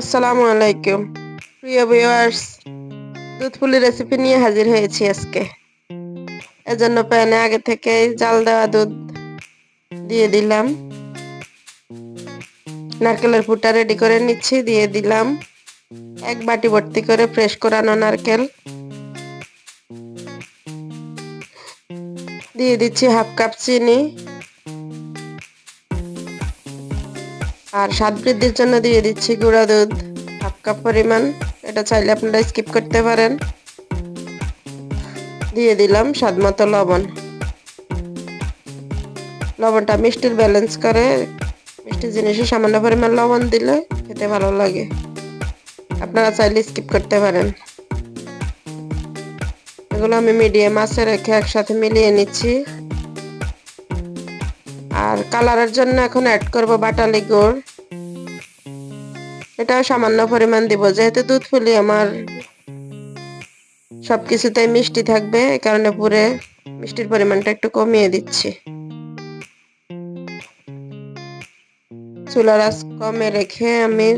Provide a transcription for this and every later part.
আসসালামু আলাইকুম। প্রিয় ভিউয়ার্স দুধ পুলি রেসিপি নিয়ে হাজির হয়েছি আজকে। এজন্য প্যানে আগে থেকে জাল দেওয়া দুধ দিয়ে দিলাম। নারকেলের ফুটা রেডি করে নিচ্ছি, দিয়ে দিলাম। এক বাটি ভর্তি করে ফ্রেশ করানো নারকেল। দিয়ে দিচ্ছি হাফ কাপ চিনি। আর স্বাদ বৃদ্ধির জন্য দিয়ে দিচ্ছি গুঁড়া দুধ, হাফ কাপ পরিমাণ। এটা চাইলে আপনারা স্কিপ করতে পারেন। দিয়ে দিলাম স্বাদ মতো লবণ। লবণটা মিষ্টির ব্যালেন্স করে, মিষ্টি জিনিসে সামান্য পরিমাণ লবণ দিলে খেতে ভালো লাগে। আপনারা চাইলে স্কিপ করতে পারেন। এগুলো আমি মিডিয়াম আঁচে রেখে একসাথে মিলিয়ে নিচ্ছি। আর কালারের জন্য এখন অ্যাড করব বাটালি গুড়। এটা সামান্য পরিমাণ দিব, যেহেতু দুধ ফুলি আমার। সবকিছুতে মিষ্টি থাকবে, এই কারণে পুরে মিষ্টির পরিমাণটা একটু কমিয়ে দিচ্ছি। চুলার আঁচ কমে রেখে আমি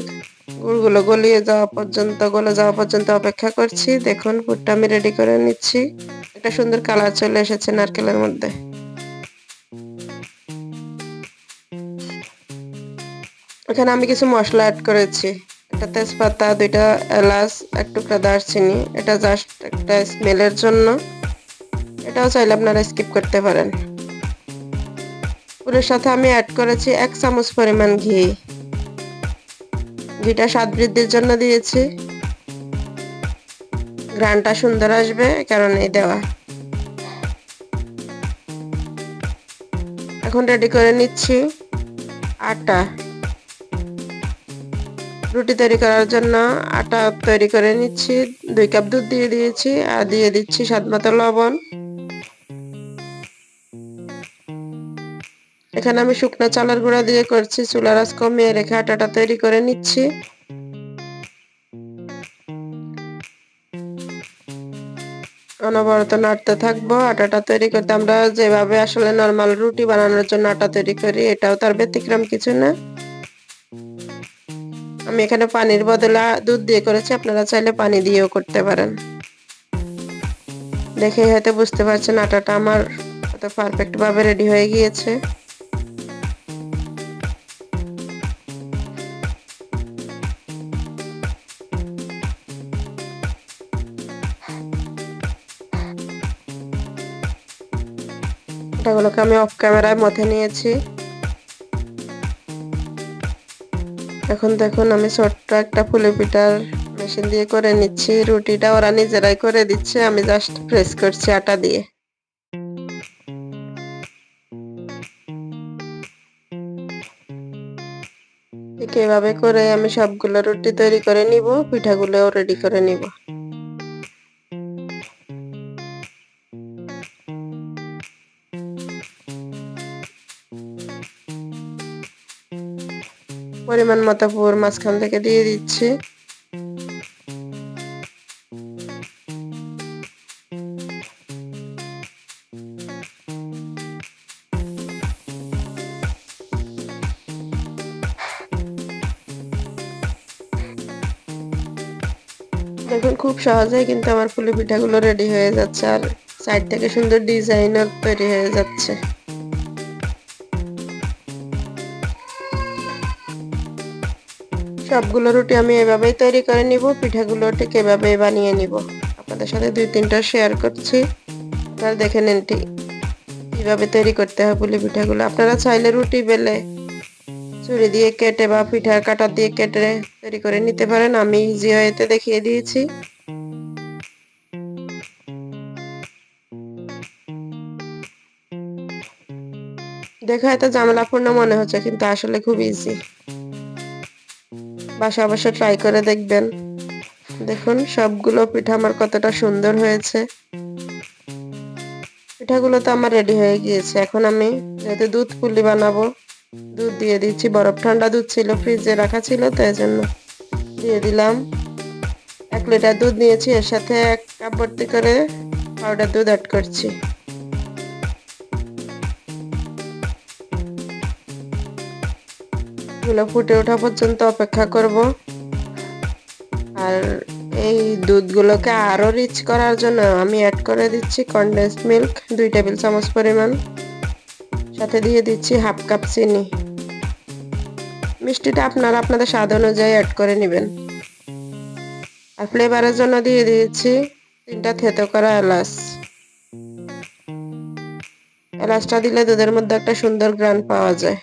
গুড়গুলো গলিয়ে যাওয়া পর্যন্ত, গলে যাওয়া পর্যন্ত অপেক্ষা করছি। দেখুন, পুরটা আমি রেডি করে নিচ্ছি। একটা সুন্দর কালার চলে এসেছে নারকেলের মধ্যে। এখানে আমি কিছু মশলা অ্যাড করেছি। একটা তেজপাতা, দুইটা এলাচ, এক টুকরা দারচিনি। এটা জাস্ট একটা স্মেলের জন্য। এটাও চাইলে আপনারা স্কিপ করতে পারেন। পুরের সাথে আমি অ্যাড করেছি এক চামচ পরিমাণ ঘি। ঘিটা স্বাদ বৃদ্ধির জন্য দিয়েছি। গ্রানটা সুন্দর আসবে কারণে দেওয়া। এখন রেডি করে নিচ্ছি আটা। রুটি তৈরি করার জন্য আটা তৈরি করে নিচ্ছি। দুই কাপ দুধ দিয়ে দিয়েছি আর দিয়ে দিচ্ছি স্বাদ মতো লবণ। এখানে আমি শুকনো চালের গুঁড়া দিয়ে করছি, চুলার আঁচ কমিয়ে রেখে আটাটা তৈরি করে নিচ্ছি। অনবরত নাড়তে থাকব, আটাটা তৈরি করতে আমরা যেভাবে আসলে নর্মাল রুটি বানানোর জন্য আটা তৈরি করি, এটাও তার ব্যতিক্রম কিছু না। আমি এখানে পানির বদলে দুধ দিয়ে করেছি, আপনারা চাইলে পানি দিয়েও করতে পারেন। দেখে হয়তো বুঝতে পারছেন, আটাটা আমার কত পারফেক্ট ভাবে রেডি হয়ে গিয়েছে। এটাগুলোকে আমি অফ ক্যামেরায় মধ্যে নিয়েছি। এখন দেখুন আমি ছোট্ট একটা ফুলে পিঠার মেশিন দিয়ে করে নিচ্ছি। রুটিটা ওরা নিজেরাই করে দিচ্ছে। আমি জাস্ট প্রেস করছি আটা দিয়ে। ঠিক এভাবে করে আমি সবগুলো রুটি তৈরি করে নিব। পিঠাগুলোও রেডি করে নিব। পরিমাণ মতো পুর মাঝখান থেকে দিয়ে দিচ্ছি। দেখুন, খুব সহজেই কিন্তু আমার পুলি পিঠাগুলো রেডি হয়ে যাচ্ছে আর সাইড থেকে সুন্দর ডিজাইনার তৈরি হয়ে যাচ্ছে। সবগুলো রুটি আমি এভাবেই তৈরি করে নিব পিঠাগুলো ঠিক এভাবে বানিয়ে নিব। আপনাদের সাথে দুই তিনটা শেয়ার করছি। আপনারা দেখে নেন ঠিক কীভাবে তৈরি করতে হয় পুলি পিঠাগুলো। আপনারা চাইলে রুটি বেলে চুরি দিয়ে কেটে বা পিঠার কাটা দিয়ে কেটে তৈরি করে নিতে পারেন। আমি ইজি ওয়েতে দেখিয়ে দিয়েছি। দেখা, এত ঝামেলাপূর্ণ মনে হচ্ছে, কিন্তু আসলে খুব ইজি বাসা অবশ্য ট্রাই করে দেখবেন। দেখুন, সবগুলো পিঠা আমার কতটা সুন্দর হয়েছে। পিঠাগুলো তো আমার রেডি হয়ে গিয়েছে। এখন আমি যেহেতু দুধ পুলি বানাবো, দুধ দিয়ে দিচ্ছি। বরফ ঠান্ডা দুধ ছিল ফ্রিজে রাখা ছিল, তো জন্য দিয়ে দিলাম। এক লিটার দুধ নিয়েছি, এর সাথে এক কাপ ভর্তি করে পাউডার দুধ অ্যাড করছি। ফুটে ওঠা পর্যন্ত অপেক্ষা করব। আর এই দুধগুলোকে আরও রিচ করার জন্য আমি অ্যাড করে দিচ্ছি কনডেন্স মিল্ক দুই টেবিল চামচ পরিমাণ। সাথে দিয়ে দিচ্ছি হাফ কাপ চিনি। মিষ্টিটা আপনারা আপনাদের স্বাদ অনুযায়ী অ্যাড করে নেবেন। আর ফ্লেভারের জন্য দিয়ে দিয়েছি তিনটা থেতো করা এলাচ। এলাচটা দিলে দুধের মধ্যে একটা সুন্দর গ্রান পাওয়া যায়।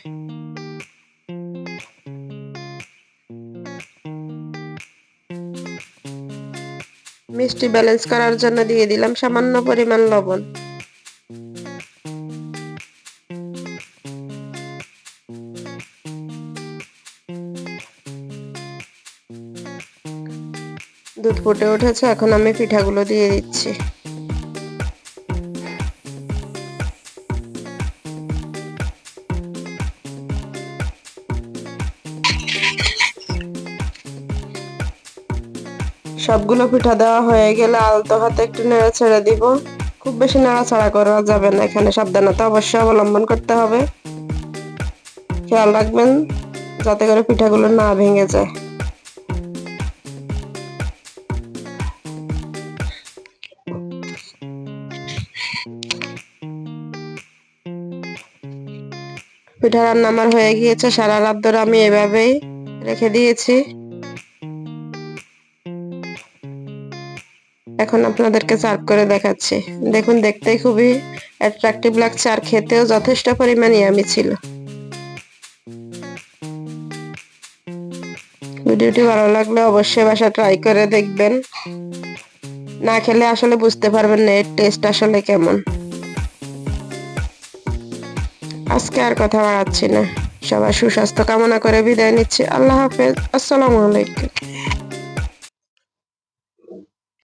মিষ্টি ব্যালেন্স করার জন্য দিয়ে দিলাম সামান্য পরিমাণ লবণ। দুধ ফুটে উঠেছে, এখন আমি পিঠাগুলো দিয়ে দিচ্ছি। সবগুলো পিঠা দেওয়া হয়ে গেলে আলতো হাতে একটু নেড়ে ছেড়ে দিব। খুব বেশি নাড়াচাড়া করা যাবে না, এখানে সাবধানতা অবশ্যই অবলম্বন করতে হবে। খেয়াল রাখবেন, যাতে করে পিঠাগুলো না ভেঙে যায়। পিঠা রান্না আমার হয়ে গিয়েছে, সারা রাত ধরে আমি এভাবেই রেখে দিয়েছি। এখন আপনাদেরকে সার্ভ করে দেখাচ্ছি। দেখুন, দেখতেই খুবই অ্যাট্রাকটিভ লাগছে আর খেতেও যথেষ্ট পরিমাণে আমি ছিল। ভিডিওটি ভালো লাগলে অবশ্যই বাসা ট্রাই করে দেখবেন। না খেলে আসলে বুঝতে পারবেন না এর টেস্ট আসলে কেমন। আজকে আর কথা বাড়াচ্ছি না। সবার সুস্বাস্থ্য কামনা করে বিদায় নিচ্ছি। আল্লাহ হাফেজ। আসসালামু আলাইকুম।